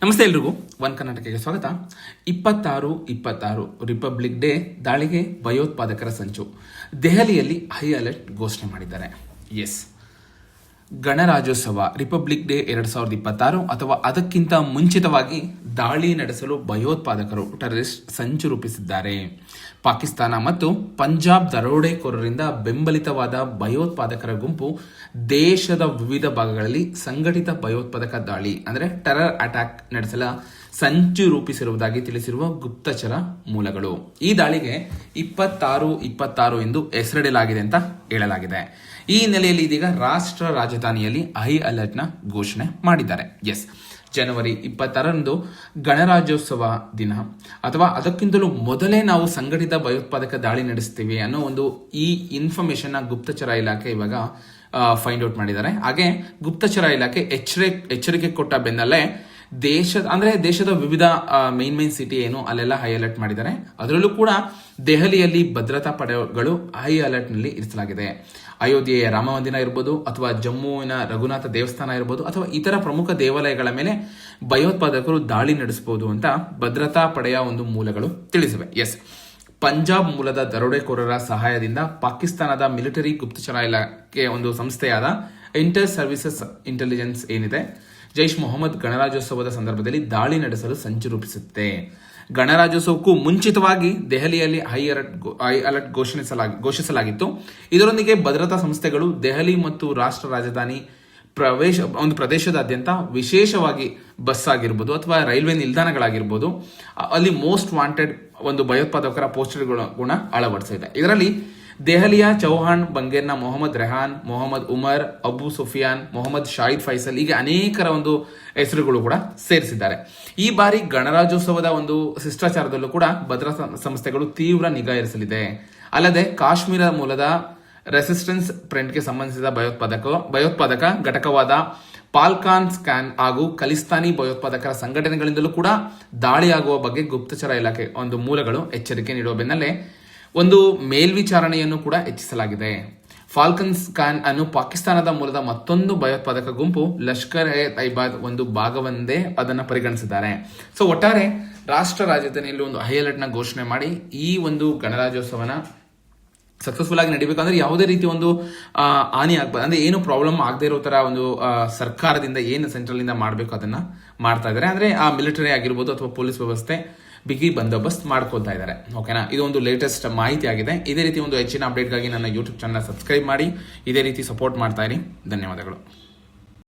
ನಮಸ್ತೆ ಎಲ್ರಿಗೂ. ಒನ್ ಕರ್ನಾಟಕಕ್ಕೆ ಸ್ವಾಗತ. ಇಪ್ಪತ್ತಾರು ಇಪ್ಪತ್ತಾರು, ರಿಪಬ್ಲಿಕ್ ಡೇ, ದಾಳಿಗೆ ಭಯೋತ್ಪಾದಕರ ಸಂಚು. ದೆಹಲಿಯಲ್ಲಿ ಹೈ ಅಲರ್ಟ್ ಘೋಷಣೆ ಮಾಡಿದ್ದಾರೆ. ಎಸ್ ಗಣರಾಜ್ಯೋತ್ಸವ ರಿಪಬ್ಲಿಕ್ ಡೇ ಎರಡ್ ಸಾವಿರದ ಇಪ್ಪತ್ತಾರು ಅಥವಾ ಅದಕ್ಕಿಂತ ಮುಂಚಿತವಾಗಿ ದಾಳಿ ನಡೆಸಲು ಭಯೋತ್ಪಾದಕರು ಟೆರರಿಸ್ಟ್ ಸಂಚು ರೂಪಿಸಿದ್ದಾರೆ. ಪಾಕಿಸ್ತಾನ ಮತ್ತು ಪಂಜಾಬ್ ದರೋಡೆಕೋರರಿಂದ ಬೆಂಬಲಿತವಾದ ಭಯೋತ್ಪಾದಕರ ಗುಂಪು ದೇಶದ ವಿವಿಧ ಭಾಗಗಳಲ್ಲಿ ಸಂಘಟಿತ ಭಯೋತ್ಪಾದಕ ದಾಳಿ, ಅಂದರೆ ಟೆರರ್ ಅಟ್ಯಾಕ್ ನಡೆಸಲು ಸಂಚು ರೂಪಿಸಿರುವುದಾಗಿ ತಿಳಿಸಿರುವ ಗುಪ್ತಚರ ಮೂಲಗಳು. ಈ ದಾಳಿಗೆ ಇಪ್ಪತ್ತಾರು ಇಪ್ಪತ್ತಾರು ಎಂದು ಹೆಸರಿಡಲಾಗಿದೆ ಅಂತ ಹೇಳಲಾಗಿದೆ. ಈ ಹಿನ್ನೆಲೆಯಲ್ಲಿ ಇದೀಗ ರಾಷ್ಟ್ರ ರಾಜಧಾನಿಯಲ್ಲಿ ಹೈ ಅಲರ್ಟ್ನ ಘೋಷಣೆ ಮಾಡಿದ್ದಾರೆ. ಎಸ್ ಜನವರಿ ಇಪ್ಪತ್ತರಂದು ಗಣರಾಜ್ಯೋತ್ಸವ ದಿನ. ಅಥವಾ ಅದಕ್ಕಿಂತಲೂ ಮೊದಲೇ ನಾವು ಸಂಘಟಿತ ಭಯೋತ್ಪಾದಕ ದಾಳಿ ನಡೆಸ್ತೀವಿ ಅನ್ನೋ ಒಂದು ಈ ಇನ್ಫಾರ್ಮೇಶನ್ ಗುಪ್ತಚರ ಇಲಾಖೆ ಇವಾಗ ಫೈಂಡ್ ಔಟ್ ಮಾಡಿದ್ದಾರೆ. ಹಾಗೆ ಗುಪ್ತಚರ ಇಲಾಖೆ ಎಚ್ಚರಿ, ಎಚ್ಚರಿಕೆ ಕೊಟ್ಟ ಬೆನ್ನಲ್ಲೇ ದೇಶದ, ಅಂದ್ರೆ ದೇಶದ ವಿವಿಧ ಮೈನ್ ಮೈನ್ ಸಿಟಿ ಏನು, ಅಲ್ಲೆಲ್ಲ ಹೈ ಅಲರ್ಟ್ ಮಾಡಿದ್ದಾರೆ. ಅದರಲ್ಲೂ ಕೂಡ ದೆಹಲಿಯಲ್ಲಿ ಭದ್ರತಾ ಪಡೆಗಳು ಹೈ ಅಲರ್ಟ್ನಲ್ಲಿ ಇರಿಸಲಾಗಿದೆ. ಅಯೋಧ್ಯೆಯ ರಾಮ ಮಂದಿರ ಇರ್ಬೋದು, ಅಥವಾ ಜಮ್ಮುವಿನ ರಘುನಾಥ ದೇವಸ್ಥಾನ ಇರ್ಬೋದು, ಅಥವಾ ಇತರ ಪ್ರಮುಖ ದೇವಾಲಯಗಳ ಮೇಲೆ ಭಯೋತ್ಪಾದಕರು ದಾಳಿ ನಡೆಸಬಹುದು ಅಂತ ಭದ್ರತಾ ಪಡೆಯ ಒಂದು ಮೂಲಗಳು ತಿಳಿಸಿವೆ. ಎಸ್ ಪಂಜಾಬ್ ಮೂಲದ ದರೋಡೆಕೋರರ ಸಹಾಯದಿಂದ ಪಾಕಿಸ್ತಾನದ ಮಿಲಿಟರಿ ಗುಪ್ತಚರ ಇಲಾಖೆ ಒಂದು ಸಂಸ್ಥೆಯಾದ ಇಂಟರ್ ಸರ್ವಿಸಸ್ ಇಂಟೆಲಿಜೆನ್ಸ್ ಏನಿದೆ ಜೈಷ್ ಮೊಹಮ್ಮದ್ ಗಣರಾಜ್ಯೋತ್ಸವದ ಸಂದರ್ಭದಲ್ಲಿ ದಾಳಿ ನಡೆಸಲು ಸಂಚು ರೂಪಿಸುತ್ತೆ. ಗಣರಾಜ್ಯೋತ್ಸವಕ್ಕೂ ಮುಂಚಿತವಾಗಿ ದೆಹಲಿಯಲ್ಲಿ ಹೈ ಅಲರ್ಟ್ ಹೈ ಅಲರ್ಟ್ ಘೋಷಣಿಸಲಾಗಿ ಘೋಷಿಸಲಾಗಿತ್ತು. ಇದರೊಂದಿಗೆ ಭದ್ರತಾ ಸಂಸ್ಥೆಗಳು ದೆಹಲಿ ಮತ್ತು ರಾಷ್ಟ್ರ ರಾಜಧಾನಿ ಪ್ರವೇಶ, ಒಂದು ಪ್ರದೇಶದಾದ್ಯಂತ ವಿಶೇಷವಾಗಿ ಬಸ್ ಆಗಿರ್ಬೋದು ಅಥವಾ ರೈಲ್ವೆ ನಿಲ್ದಾಣಗಳಾಗಿರ್ಬೋದು, ಅಲ್ಲಿ ಮೋಸ್ಟ್ ವಾಂಟೆಡ್ ಒಂದು ಭಯೋತ್ಪಾದಕರ ಪೋಸ್ಟರ್ಗಳ ಗುಣ ಅಳವಡಿಸಿದೆ. ಇದರಲ್ಲಿ ದೆಹಲಿಯ ಚೌಹಾಣ್, ಬಂಗೇರ್ನ ಮೊಹಮ್ಮದ್ ರೆಹಾನ್, ಮೊಹಮ್ಮದ್ ಉಮರ್, ಅಬು ಸುಫಿಯಾನ್, ಮೊಹಮ್ಮದ್ ಶಾಹಿದ್ ಫೈಸಲ್ ಹೀಗೆ ಅನೇಕರ ಒಂದು ಹೆಸರುಗಳು ಕೂಡ ಸೇರಿಸಿದ್ದಾರೆ. ಈ ಬಾರಿ ಗಣರಾಜ್ಯೋತ್ಸವದ ಒಂದು ಶಿಷ್ಟಾಚಾರದಲ್ಲೂ ಕೂಡ ಭದ್ರತಾ ಸಂಸ್ಥೆಗಳು ತೀವ್ರ ನಿಗಾ ಇರಿಸಲಿದೆ. ಅಲ್ಲದೆ ಕಾಶ್ಮೀರ ಮೂಲದ ರೆಸಿಸ್ಟೆನ್ಸ್ ಫ್ರಂಟ್ಗೆ ಸಂಬಂಧಿಸಿದ ಭಯೋತ್ಪಾದಕ ಭಯೋತ್ಪಾದಕ ಘಟಕವಾದ ಪಾಲ್ಕಾನ್ ಸ್ಕ್ಯಾನ್ ಹಾಗೂ ಖಲಿಸ್ತಾನಿ ಭಯೋತ್ಪಾದಕರ ಸಂಘಟನೆಗಳಿಂದಲೂ ಕೂಡ ದಾಳಿಯಾಗುವ ಬಗ್ಗೆ ಗುಪ್ತಚರ ಇಲಾಖೆ ಒಂದು ಮೂಲಗಳು ಎಚ್ಚರಿಕೆ ನೀಡುವ ಬೆನ್ನಲ್ಲೇ ಒಂದು ಮೇಲ್ವಿಚಾರಣೆಯನ್ನು ಕೂಡ ಹೆಚ್ಚಿಸಲಾಗಿದೆ. ಫಾಲ್ಕನ್ಸ್ ಖಾನ್ ಅನ್ನು ಪಾಕಿಸ್ತಾನದ ಮೂಲದ ಮತ್ತೊಂದು ಭಯೋತ್ಪಾದಕ ಗುಂಪು ಲಷ್ಕರ್ ಎ ತೈಬಾದ್ ಒಂದು ಭಾಗವೆಂದೇ ಅದನ್ನು ಪರಿಗಣಿಸಿದ್ದಾರೆ. ಸೊ ಒಟ್ಟಾರೆ ರಾಷ್ಟ್ರ ರಾಜಧಾನಿಯಲ್ಲಿ ಒಂದು ಹೈ ಅಲರ್ಟ್ನ ಘೋಷಣೆ ಮಾಡಿ ಈ ಒಂದು ಗಣರಾಜ್ಯೋತ್ಸವನ ಸಕ್ಸಸ್ಫುಲ್ ಆಗಿ ನಡಿಬೇಕಂದ್ರೆ ಯಾವುದೇ ರೀತಿ ಒಂದು ಹಾನಿ ಆಗ್ಬಾರ್ದು. ಅಂದ್ರೆ ಏನು ಪ್ರಾಬ್ಲಮ್ ಆಗದೆ ಇರೋ ತರ ಒಂದು ಸರ್ಕಾರದಿಂದ ಏನು ಸೆಂಟ್ರಲ್ ಇಂದ ಮಾಡಬೇಕು ಅದನ್ನ ಮಾಡ್ತಾ ಇದ್ದಾರೆ. ಅಂದ್ರೆ ಆ ಮಿಲಿಟರಿ ಆಗಿರ್ಬೋದು ಅಥವಾ ಪೊಲೀಸ್ ವ್ಯವಸ್ಥೆ ಬಿಗಿ ಬಂದೋಬಸ್ತ್ ಮಾಡ್ಕೊತಾ ಇದ್ದಾರೆ. ಓಕೆನಾ ಇದು ಒಂದು ಲೇಟೆಸ್ಟ್ ಮಾಹಿತಿ ಆಗಿದೆ ಇದೇ ರೀತಿ ಒಂದು ಹೆಚ್ಚಿನ ಅಪ್ಡೇಟ್ಗಾಗಿ ನನ್ನ ಯೂಟ್ಯೂಬ್ ಚಾನಲ್ ಸಬ್ಸ್ಕ್ರೈಬ್ ಮಾಡಿ. ಇದೇ ರೀತಿ ಸಪೋರ್ಟ್ ಮಾಡ್ತಾ ಇರಿ. ಧನ್ಯವಾದಗಳು.